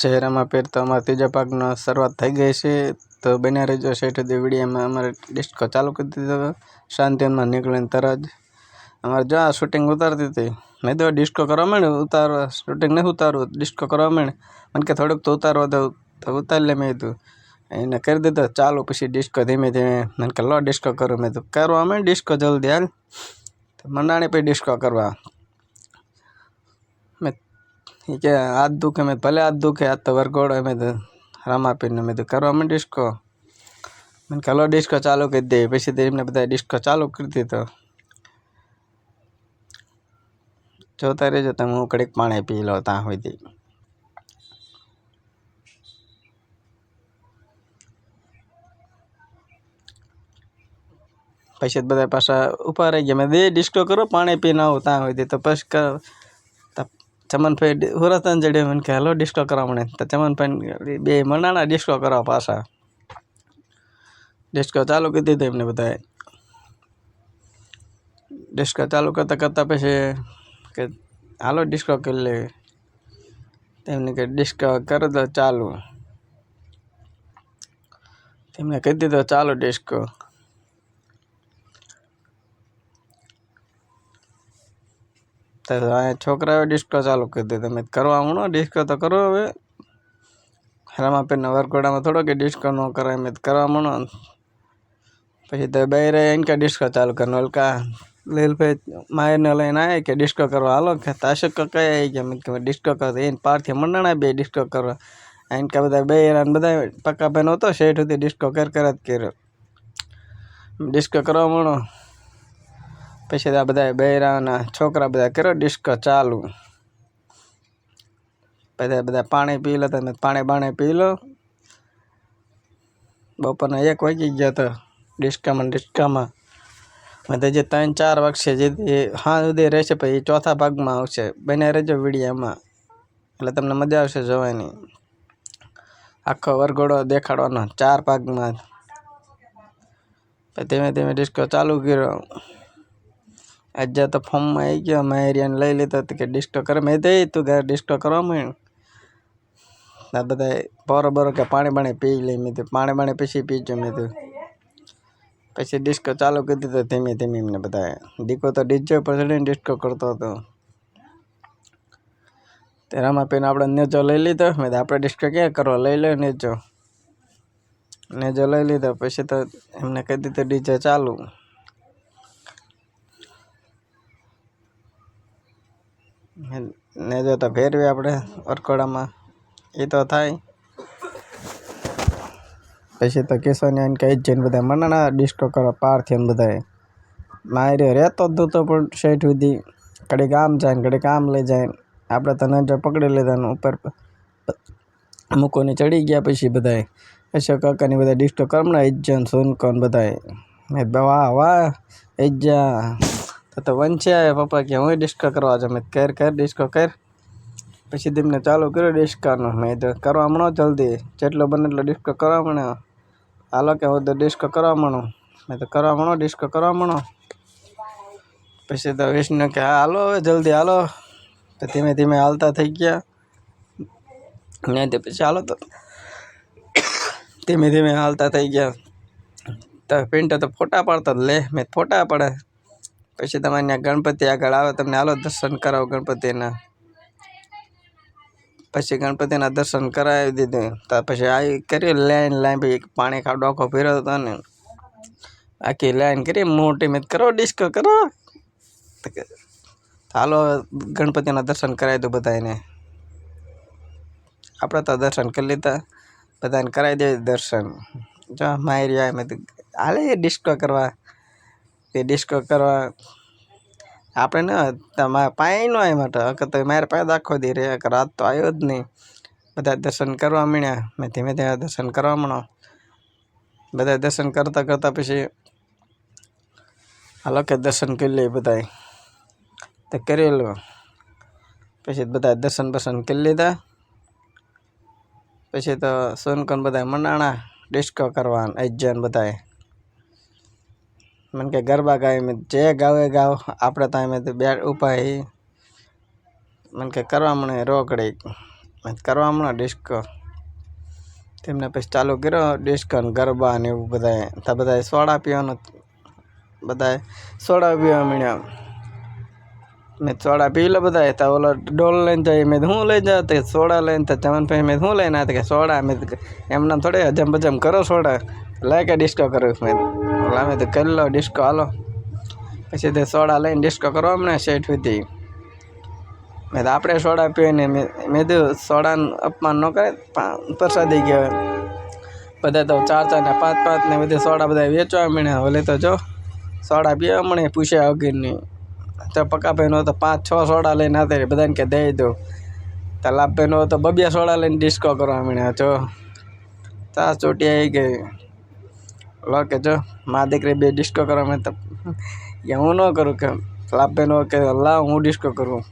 ચહેરામાં પીર તો અમારા ત્રીજા ભાગનો શરૂઆત થઈ ગઈ છે. તો બન્યા રહેજો શેઠ સુધી વિડીયોમાં અમારે ડિસ્કો ચાલુ કરી દીધો શાંતિમાં નીકળીને તરત અમારે જો આ શૂટિંગ ઉતારતી હતી. મેં તો ડિસ્કો કરવા માંડ ઉતારવા, શૂટિંગ નહીં ઉતારવું, ડિસ્કો કરવા માંડે મને કે થોડુંક તો ઉતારવા તો ઉતારી લે મેં કીધું. એને કરી દીધો, ચાલુ પછી ડિસ્કો ધીમે ધીમે. મને કે લો ડિસ્કો કરું. મેં તો કરવા અમે ડિસ્કો જલ્દી હાલ. તો મંડાણી પછી ડિસ્કો કરવા. કે હાથ દુખે મેં ભલે હાથ દુખે હાથ તો વરઘોડો મેં તો રામાપીરને મેં તો કરવા માંડ ડિસ્કો મને કે લો ડિસ્કો ચાલુ કરી દે. પછી એમને બધા ડિસ્કો ચાલુ કરી દીધો. જોતા રહેજો, તમે હું કડીક પાણી પી લો ત્યાં સુધી. પછી બધા પાછા ઉપા રહી ગયા. મેં દે ડિસ્કો કરો, પાણી પીને આવું ત્યાં સુધી. તો પછી ચમનભાઈ હુરતન જડ્યો મને કે, હાલો ડિસ્કો કરવા મને. તો ચમનભાઈ બે મનાણા ડિસ્કો કરવા પાછા. ડિસ્કો ચાલુ કરી દીધો એમને બધાએ. ડિસ્કો ચાલુ કરતાં કરતાં પછી કે, હાલો ડિસ્કો કરી લે. તેમને કે ડિસ્કો કરો તો ચાલુ. તેમને કહી દીધો, ચાલો ડિસ્કો તો અહીંયા છોકરાઓએ ડિસ્કો ચાલુ કરી દીધો. મેં કરવા માંડો ડિસ્કો તો કરો હવે. રામાપીરના વરઘોડામાં થોડો કે ડિસ્કો ન કરાય. મેં કરવા માંડો પછી તો બહેરે એને કે ડિસ્કો ચાલુ કરનો હલકા લીલભાઈ માયરને લઈને આવે કે ડિસ્કો કરવા. હાલો, કે તાશક કઈ આવી ગયા મેં કે ડિસ્કો કરો એને પારથી મંડાણા બે ડિસ્કો કરવા. એને કે બધા બે બધા પક્કા ભાઈનો હતો, શેઠ સુધી ડિસ્કો કર કર જ કર્યો. ડિસ્કો કરવા મળો પછી આ બધા બૈરાના છોકરા બધા કર્યો ડિસ્કો ચાલુ. બધા બધા પાણી પી લો, તમે પાણી બાણી પી લો. બપોરના એક વાગી ગયો તો ડિસ્કામાં ડિસ્કામાં બધા જે ત્રણ ચાર વાગશે જે હા સુધી રહેશે, પછી ચોથા ભાગમાં આવશે. બને રહેજો વિડીયામાં. એટલે તમને મજા આવશે જોવાની. આખો વરઘોડો દેખાડવાનો ચાર ભાગમાં. પછી ધીમે ધીમે ડિસ્કો ચાલુ કર્યો. આજે તો ફોર્મમાં આવી ગયો મેં એરિયાને લઈ લીધો તો કે ડિસ્ટો કરે. મેં દે તું ઘરે ડિસ્ટો કરવા માંડ્યું? આ બધા બરો બરો કે પાણી પાણી પી લઈ મેં પાણી પાણી પછી પીજો, મેં તું પછી ડિસ્કો ચાલુ કરી દીધો, ધીમે ધીમે એમને બધા. દીકો તો ડીજે ઉપર ચડીને ડિસ્કો કરતો હતો. તે રામાપીને આપણે નેજો લઈ લીધો. મેં આપણે ડિસ્કો ક્યાં કરવો? લઈ લે નેજો. નેજો લઈ લીધો, પછી તો એમને કહી દીધું, ડીજે ચાલુ. નેજો તો ફેરવી આપણે વરકોડામાં એ તો થાય. પછી તો કિશોને એને કહી જ જઈને બધા મનાણા ડિસ્કો કરવા પારથી ને બધાએ. મારે રહેતો જ નહોતો પણ શેઠ સુધી. ઘડીક આમ જાય ને કડી આમ લઈ જાય. આપણે તો નજો પકડી લીધા ઉપર મૂકોને ચડી ગયા પછી બધાએ. પછી કાકાની બધા ડિસ્કો કરમણા ઇજ્જન સોનકો ને બધાએ. મેં વાહ વાહ ઇજ્જા તો તો આવે પપ્પા કે હું ડિસ્કો કરવા જાઉં મેં કર કર ડિસ્કો કર. પછી તેમને ચાલુ કર્યો ડિસ્કાનો મેં તો કરવા મળો જલ્દી. જેટલો બને એટલો ડિસ્કો કરવા મળ્યો હાલો કે હું તો ડિસ્કો કરવા મળો. મેં તો કરવા મળો ડિસ્કો કરવા મળો. પછી તો વિષ્ણુ કે, હા, હાલો હવે જલ્દી, હાલો. તો ધીમે ધીમે હાલતા થઈ ગયા. ને તે પછી હાલો તો ધીમે ધીમે હાલતા થઈ ગયા. તો પિન્ટો તો ફોટા પાડતો લે. મેં ફોટા પડે. પછી તમારે ત્યાં ગણપતિ આગળ આવે, તમને હાલો દર્શન કરાવો ગણપતિના. પછી ગણપતિના દર્શન કરાવી દીધું. તો પછી આવી કર્યું લાઈન લાઈન પછી પાણી ખાવ ડોકો ફેરવતો હતો ને. આખી લાઈન કરી, મોટી મેં કરો ડિસ્કો કરો. હાલો ગણપતિના દર્શન કરાવી દઉં બધાને આપણે તો દર્શન કરી લીધા, બધાને કરાવી દે દર્શન. જો મારી આવે મેં હાલે ડિસ્કો કરવા. તે ડિસ્કો કરવા આપણે ન, તમારે પાય નો આવ્યા માટે હકે તો મારે પાસે આખો દી રે રાત તો આવ્યો જ નહીં. બધા દર્શન કરવા માંડ્યા મેં ધીમે ધીમે દર્શન કરવા માંડો બધા દર્શન કરતાં કરતાં પછી હાલો કે દર્શન કરી લઈએ બધાએ તો કરેલું પછી બધા દર્શન બર્શન કરી લીધા. પછી તો સોનકોન બધા મનાણા ડિસ્કો કરવાના એજન બધાએ મને કે ગરબા ગાય મેં જે. ગાવે ગાવ, આપણે ત્યાં મેં બે ઉપાય. હી મને કે કરવા મને રોકડી મેં કરવા મને ડિસ્કો. તેમને પછી ચાલુ કર્યો ડિસ્કો ને ગરબા ને એવું બધાએ તો બધાએ સોડા પીવાનું બધાએ સોડા પીવા મળ્યા મેં સોડા પી લો બધાએ તો ઓલો ડોલ લઈને જાય, મેં હું લઈ જાવ તે સોડા લઈને તો ચમન ભાઈ મેં શું લઈને આવ્યા? કે સોડા, મેં એમના થોડે હજમ બજમ કરો સોડા. લાય કે ડિસ્કો કરું મેં. ઓલા અમે તો કરી લો ડિસ્કો હાલો. પછી તે સોડા લઈને ડિસ્કો કરવા અમને શેઠ સુધી. મેં તો આપણે સોડા પીને મેં તો સોડાનું અપમાન ન કરે પ્રસાદી ગયો બધા તો ચાર ચાર ને પાંચ પાંચ ને બધી સોડા બધા વેચવા મળ્યા ઓલે તો જો, સોડા પીવા મળે પૂછ્યા વગરની તો પકાભાઈનો તો પાંચ છ સોડા લઈને આવતા બધાને કે દઈ દો. તો લાભભાઈનો તો બબિયા સોડા લઈને ડિસ્કો કરવા મળ્યા જો ચા ચોટી આવી ગઈ. લો કે જો મા દીકરી બે ડિસ્કો કરવા મેં તો એ હું ન કરું કે લાભભાઈનો કે, લાવ, હું ડિસ્કો કરું.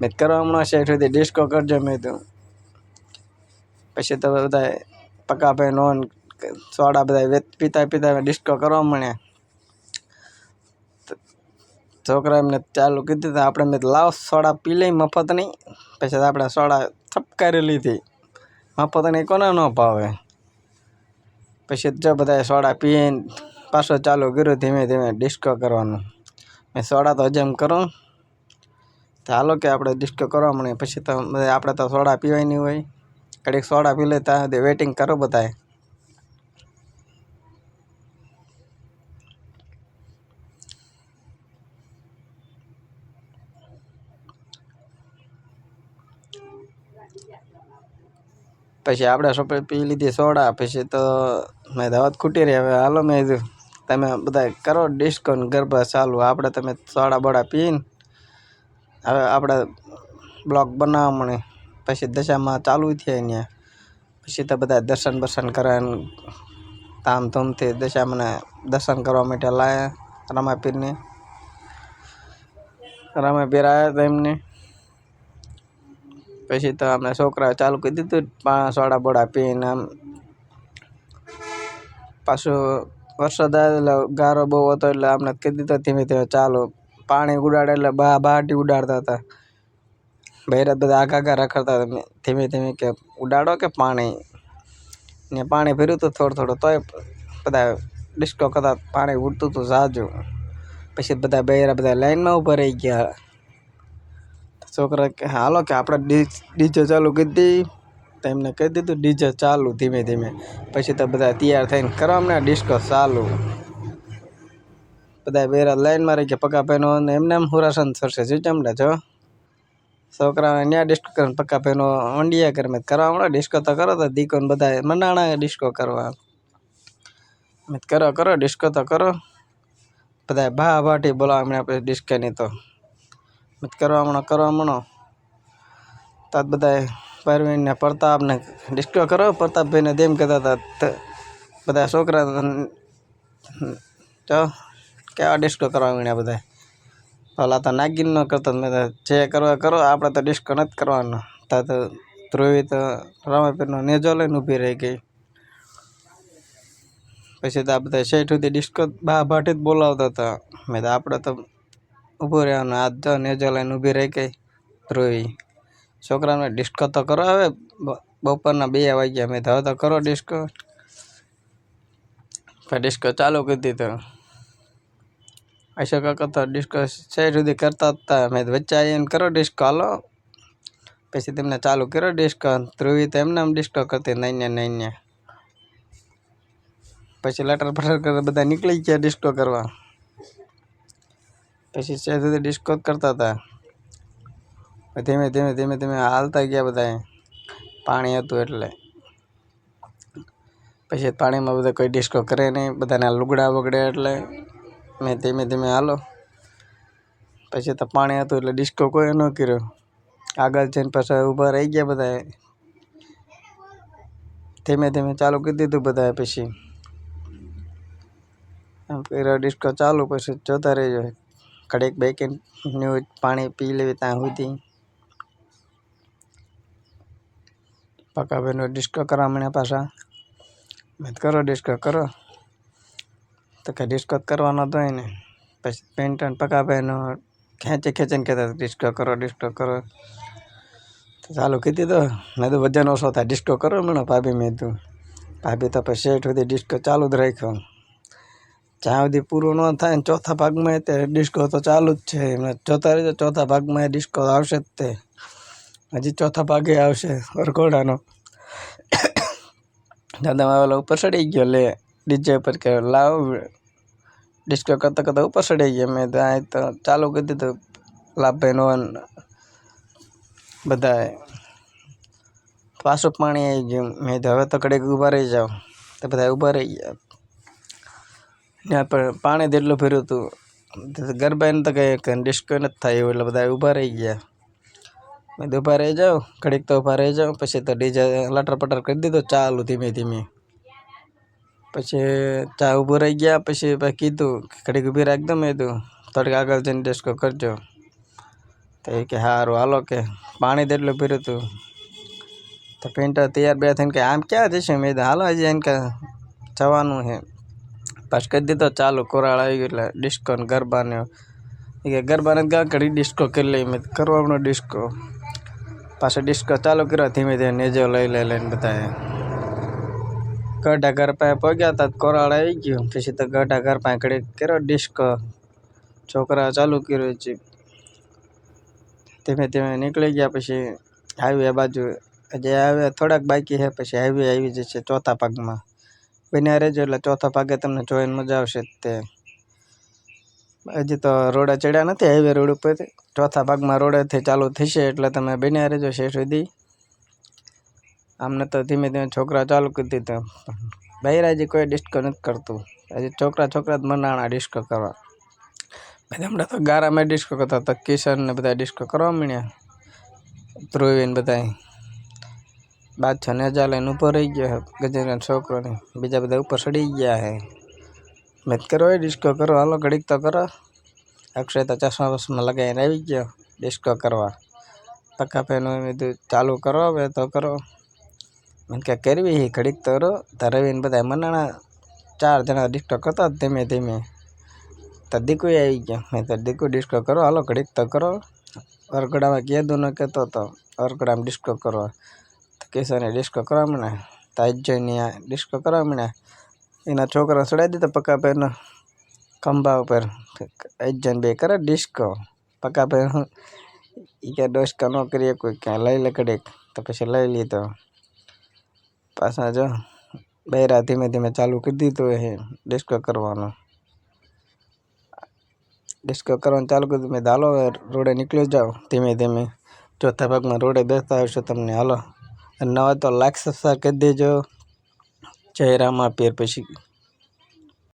મેં કરો હમણાં શેઠ સુધી ડિસ્કો કરજો મેં તો. પછી તો બધા પકાભાઈ નોન સોડા બધા વેત પીતા પીતા ડિસ્કો કરવા મળ્યા છોકરા એમને ચાલુ કીધું આપણે મેં લાવ, સોડા પી લઈ મફત નહીં પછી આપણે સોડા થપકારી લીધી. મફત નહીં કોને ન ભાવે? પછી જો બધાએ સોડા પીને પાછો ચાલુ કર્યું ધીમે ધીમે ડિસ્કો કરવાનું. મેં સોડા તો હજમ કરું. તો હાલો કે આપણે ડિસ્કો કરવા મળીએ પછી તો આપણે તો સોડા પીવાય નહીં હોય. ઘડીક સોડા પી લે, ત્યાં સુધી વેઇટિંગ કરો બધાએ. પછી આપણે સોપે પી લીધી સોડા, પછી તો મેં દાવત ખૂટી રહી, હવે હાલો મેં કીધું, તમે બધા કરો ડિસ્કાઉન્ટ ગરબા ચાલુ, આપણે તમે સોડા બોડા પીને હવે આપણે બ્લોક બનાવવા મળે. પછી દશામાં ચાલુ થયા ત્યાં પછી તો બધા દર્શન બર્શન કરે ને ધામધૂમથી દશામને દર્શન કરવા માટે લાયા, રામાપીરને. રામાપીર આવ્યા હતા એમને. પછી તો અમે છોકરાઓ ચાલુ કરી દીધું પાણા સોડા બોડા પીને આમ. પાછું વરસાદ આવ્યો એટલે ગારો બહુ હતો એટલે અમને કહી દીધો ધીમે ધીમે ચાલુ. પાણી ઉડાડે એટલે બા બાટી ઉડાડતા હતા. ભૈરત બધા આગા આગા રખડતા હતા. ધીમે ધીમે કે ઉડાડો કે પાણી? ને પાણી ભર્યું હતું થોડું થોડું તોય બધા ડિસ્કો કરતા પાણી ઉડતું હતું સાજું પછી બધા બૈરા બધા લાઈનમાં ઊભા રહી ગયા. છોકરા કે, હાલો કે આપણે ડીજે ચાલુ કરી દઈ તો એમને કહી દીધું, ડીજે ચાલુ ધીમે ધીમે. પછી તો બધા તૈયાર થઈને કરવાના ડિસ્કો ચાલુ. બધા બેરા લાઈનમાં રહી ગયા પકાભાઈનો અને એમને એમ હુરાસન થશે જો ચમડે છો છોકરાને ન્યા ડિસ્કો કરીને પકાભાઈનો વંડિયા કરે કરવા હમણાં ડિસ્કો તો કરો તો દીકોને બધા મંડાણા ડિસ્કો કરવા. કરો કરો ડિસ્કો તો કરો. બધા ભા ભાટી બોલાવા આપણે ડિસ્કાની તો. મેં કરવા હમણાં કરવા હમણાં તાત બધા પરવીનને પ્રતાપને ડિસ્કો કરો. પ્રતાપભાઈને તેમ કહેતા હતા બધા છોકરા તો કેવા ડિસ્કો કરવા માંડ્યા બધા પેલા તો નાગીન ન કરતા, મેં જે કરવા કરો, આપણે તો ડિસ્કો નથી કરવાનો. તા તો ધ્રુવી તો રામાપીરનો નેજો લઈને ઊભી રહી ગઈ. પછી તો આ બધા શેઠ સુધી ડિસ્કો બા ભાટી જ બોલાવતા હતા. મેં તો આપણે તો ઊભું રહેવાનું આજ ધો નેજો લઈને ઊભી રહી ગઈ. ધ્રુવી, છોકરાને ડિસ્કો તો કરો હવે. બપોરના બે વાગ્યા, મેં હવે તો કરો ડિસ્કો. ડિસ્કો ચાલુ કરી દીધો. અશોક તો ડિસ્કો સાઈડ સુધી કરતા હતા. મેં વચ્ચે આવીને કરો ડિસ્કો, હાલો. પછી તેમને ચાલુ કર્યો ડિસ્કો. ધ્રુવી તો એમને એમ ડિસ્કો કરતી નઈને નઈને પછી લટર ફટર બધા નીકળી ગયા ડિસ્કો કરવા. પછી છે ડિસ્કો કરતા હતા. ધીમે ધીમે ધીમે ધીમે હાલતા ગયા બધા પાણી હતું એટલે. પછી પાણીમાં બધા કોઈ ડિસ્કો કરે નહીં. બધાના લુગડા વગડે એટલે મેં ધીમે ધીમે હાલો. પછી તો પાણી હતું એટલે ડિસ્કો કોઈ ન કર્યો. આગળ જઈને પાછા ઊભા રહી ગયા બધા ધીમે ધીમે ચાલુ કરી દીધું બધાએ પછી. એમ કર્યો ડિસ્કો ચાલુ, પછી જોતા રહેજો. ઘડીક બેકીને ન્યૂઝ પાણી પી લેવી ત્યાં સુધી. પકાવીને ડિસ્કો કરવા મને પાછા. મેં કરો ડિસ્કો કરો તો કે ડિસ્કો કરવાનો તો ને. પછી પેન્ટ પકાવીને ખેંચી ખેંચીને કહેતા હતા ડિસ્કો કરો ડિસ્કો કરો. તો ચાલુ કીધી તો મેં તો વજન ઓછો થાય ડિસ્કો કરો મને ભાભી, મેં તું ભાભી તો પછી શેઠ સુધી ડિસ્કો ચાલુ જ રાખ્યો. જ્યાં સુધી પૂરું ન થાય ને ચોથા ભાગમાં તે ડિસ્કો તો ચાલુ જ છે. એમને જોતા રહેજો, ચોથા ભાગમાં ડિસ્કો આવશે જ તે. હજી ચોથા ભાગે આવશે વરઘોડાનો. દાદા વાળા ઉપર ચડી ગયો લે. ડીજે પર કે લાવ. ડિસ્કો કરતા કરતા ઉપર ચડી ગયા. મેં ત્યાં તો ચાલુ કરી દીધું. લાભભાઈનો બધાએ. પાછું પાણી આવી ગયું. મેં તો હવે તો કડેક ઊભા રહી જાઓ. તો બધા ઊભા રહી ગયા. ત્યાં પણ પાણી જેટલું ભર્યું હતું. ગરબાને તો કંઈ ડિસ્કો નથી થાય એટલે બધા ઊભા રહી ગયા. મેં ઊભા રહી જાઓ, ઘડીક તો ઊભા રહી જાઓ. પછી તો ડીજે લટર પટર કરી દીધો ચાલુ ધીમે ધીમે. પછી ચા ઊભું રહી ગયા, પછી કીધું, ઘડીક ઊભી રાખ દો, મેં કીધું. થોડીક આગળ જઈને ડિસ્કો કરજો. તો એ કે સારું હાલો કે. પાણી જેટલું ભર્યું હતું. તો પેન્ટર તૈયાર બે થઈને કે, આમ ક્યાં જશે? મેં હાલો હજી એને કે જવાનું છે. પાછું કરી દીધો ચાલુ કોરાળ આવી ગયો એટલે ડિસ્કો ને ગરબાને એ કે ગરબાને ગાં ઘડી ડિસ્કો કરી લઈ મેં કીધું કરવાનો ડિસ્કો પાછો ડિસ્કો ચાલુ કર્યો ધીમે ધીમે નેજો લઈ લઈ લઈને બધાએ ગઢા ઘર પાસે પહોંચ્યા હતા કોરાળ આવી ગયું પછી તો ગઢા ઘર પાસે ઘડી કર્યો ડિસ્કો છોકરા ચાલુ કર્યો છે ધીમે ધીમે નીકળી ગયા પછી હાઈવે બાજુ હજી હાઈવે થોડાક બાકી છે પછી હાઈવે આવી જશે ચોથા ભાગમાં બન્યા રહેજો એટલે ચોથા ભાગે તમને જોઈને મજા આવશે તે. હજી તો રોડે ચડ્યા નથી હાઈવે રોડ ઉપર ચોથા ભાગમાં રોડેથી ચાલુ થશે એટલે તમે બન્યા રહેજો શેઠ સુધી. આમને તો ધીમે ધીમે છોકરા ચાલુ કરી દીધા. બહેરાજી કોઈ ડિસ્કો નથી કરતું. હજી છોકરા છોકરા જ મનાણા ડિસ્કો કરવા. બધા હમણાં તો ગારામાં ડિસ્કો કરતા હતા. કિશન ને બધા ડિસ્કો કરવા માંડ્યા ધ્રુવીને બધા બાદશાહ નેજા લઈને ઊભો રહી ગયો છે ગજેરા છોકરો ને બીજા બધા ઉપર ચડી ગયા છે મેં તો કરો એ ડિસ્કો કરો હાલો ઘડીક તો કરો. અક્ષય તો ચશ્મા બસમાં લગાવીને આવી ગયો ડિસ્કો કરવા. પક્કા પેનો મેં કીધું, ચાલુ કરો હવે તો કરો. મેં કે કરવી હી? ઘડીક તો કરો. તો રવિને બધા મનાણા ચાર જણા ડિસ્કો કરતા જ ધીમે ધીમે. તો દીકુ આવી ગયો. મેં તો દીકુ ડિસ્કો કરો. હાલો ઘડીક તો કરો. વરઘોડામાં કીધું ન કહેતો હતો વરઘોડામાં ડિસ્કો કરો. તો કિશોને ડિસ્કો કરવા મને તાજની આ ડિસ્કો કરવા મને એના છોકરા ચડાવી દીધા પક્કા પેરનો ખંભા ઉપર. અજન બે કરે ડિસ્કો પક્કા પેર એ કે ડિસ્કો ન કરીએ કોઈ, ક્યાં લઈ લે ઘડીક. તો પછી લઈ લીધો પાછા જો, બૈરા ધીમે ધીમે ચાલુ કરી દીધું એ ડિસ્કો કરવાનું. ડિસ્કો કરવાનું ચાલુ કરી દીધું. મેં કીધું, હાલો હવે રોડે નીકળી જાઓ ધીમે ધીમે. ચોથા ભાગમાં રોડે બેસતા હશો તમને, હાલો. અને નવા તો લાઈક સબસ્ક્રાઈબ કરી દેજો. જય રામા પીર પછી